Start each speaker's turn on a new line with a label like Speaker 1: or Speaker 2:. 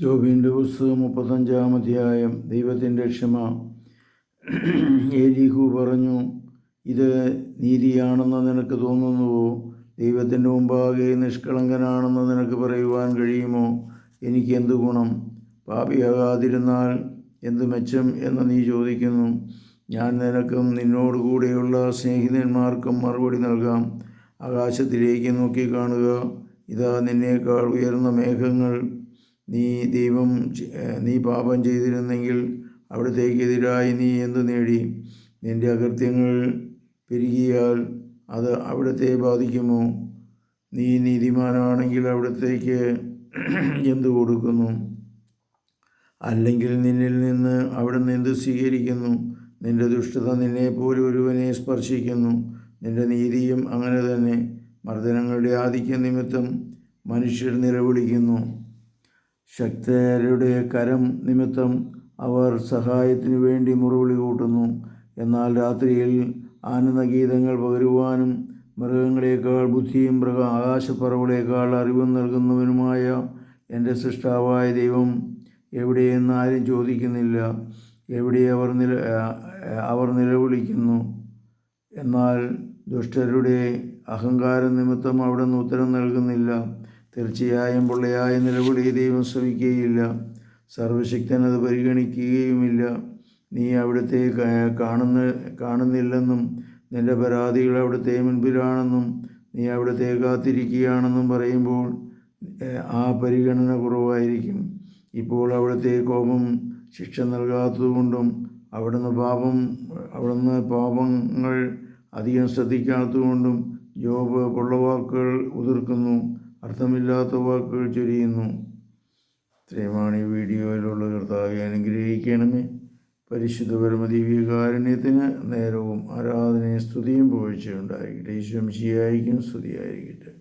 Speaker 1: ജോബിന്റെ പുസ്തകം മുപ്പത്തഞ്ചാം അധ്യായം ദൈവത്തിന്റെ ക്ഷമ. ഏലീഹു പറഞ്ഞു ഇത് നീതിയാണെന്ന് നിനക്ക് തോന്നുന്നുവോ? ദൈവത്തിന്റെ മുമ്പാകെ നിഷ്കളങ്കനാണെന്ന് നിനക്ക് പറയുവാൻ കഴിയുമോ? എനിക്ക് എന്ത് ഗുണം? പാപിയാകാതിരുന്നാൽ എന്ത് മെച്ചം എന്ന് നീ ചോദിക്കുന്നു. ഞാൻ നിനക്കും നിന്നോട് കൂടെയുള്ള സ്നേഹിതന്മാർക്കും മറുപടി നൽകാം. ആകാശത്തിലേക്ക് നോക്കി കാണുക ഇതാ നിന്നേക്കാൾ ഉയർന്ന മേഘങ്ങൾ. നീ ദൈവം നീ പാപം ചെയ്തിരുന്നെങ്കിൽ അവിടത്തേക്കെതിരായി നീ എന്തു നേടി? നിന്റെ അകൃത്യങ്ങൾ പെരുകിയാൽ അത് അവിടത്തെ ബാധിക്കുമോ? നീ നീതിമാനാണെങ്കിൽ അവിടത്തേക്ക് എന്തു കൊടുക്കുന്നു? അല്ലെങ്കിൽ നിന്നിൽ നിന്ന് അവിടുന്ന് എന്ത് സ്വീകരിക്കുന്നു? നിന്റെ ദുഷ്ടത നിന്നെ പോലെ ഒരുവനെ സ്പർശിക്കുന്നു. നിന്റെ നീതിയും അങ്ങനെ തന്നെ. മർദ്ദനങ്ങളുടെ ആധിക്യ നിമിത്തം മനുഷ്യർ നിലവിളിക്കുന്നു. ശക്തരുടെ കരം നിമിത്തം അവർ സഹായത്തിനു വേണ്ടി മുറവിളി കൂട്ടുന്നു. എന്നാൽ രാത്രിയിൽ ആനന്ദഗീതങ്ങൾ പകരുവാനും മൃഗങ്ങളെക്കാൾ ബുദ്ധിയും മൃഗ ആകാശപ്പറവുകളേക്കാൾ അറിവും നൽകുന്നവനുമായ എന്റെ സൃഷ്ടാവായ ദൈവം എവിടെയെന്ന് ആരും ചോദിക്കുന്നില്ല. എവിടെ അവർ നില അവർ നിലവിളിക്കുന്നു. എന്നാൽ ദുഷ്ടരുടെ അഹങ്കാരം നിമിത്തം അവിടുന്ന് ഉത്തരം നൽകുന്നില്ല. തീർച്ചയായും പൊള്ളയായ നിലവിളി ദൈവം ശ്രമിക്കുകയില്ല. സർവശക്തൻ അത് പരിഗണിക്കുകയുമില്ല. നീ അവിടുത്തെ കാണുന്ന കാണുന്നില്ലെന്നും നിന്റെ പരാതികൾ അവിടുത്തെ മുൻപിലാണെന്നും നീ അവിടുത്തെ കാത്തിരിക്കുകയാണെന്നും പറയുമ്പോൾ ആ പരിഗണന കുറവായിരിക്കും. ഇപ്പോൾ അവിടുത്തെ കോപം ശിക്ഷ നൽകാത്തതുകൊണ്ടും അവിടുന്ന് പാപം അവിടുന്ന് പാപങ്ങൾ അധികം ശ്രദ്ധിക്കാത്തതുകൊണ്ടും ജോബ് കൊള്ളവാക്കുകൾ അർത്ഥമില്ലാത്ത വാക്കുകൾ ചൊരിയുന്നു. ഇത്രയുമാണ് ഈ വീഡിയോയിലുള്ള കർത്താവെ അനുഗ്രഹിക്കണമേ. പരിശുദ്ധ പരമദിവ്യകാരുണ്യത്തിന് നേരവും ആരാധനയും സ്തുതിയും പോഴ്ചയുണ്ടായിരിക്കട്ടെ ഈശ്വംശിയായിരിക്കും സ്തുതിയായിരിക്കട്ടെ.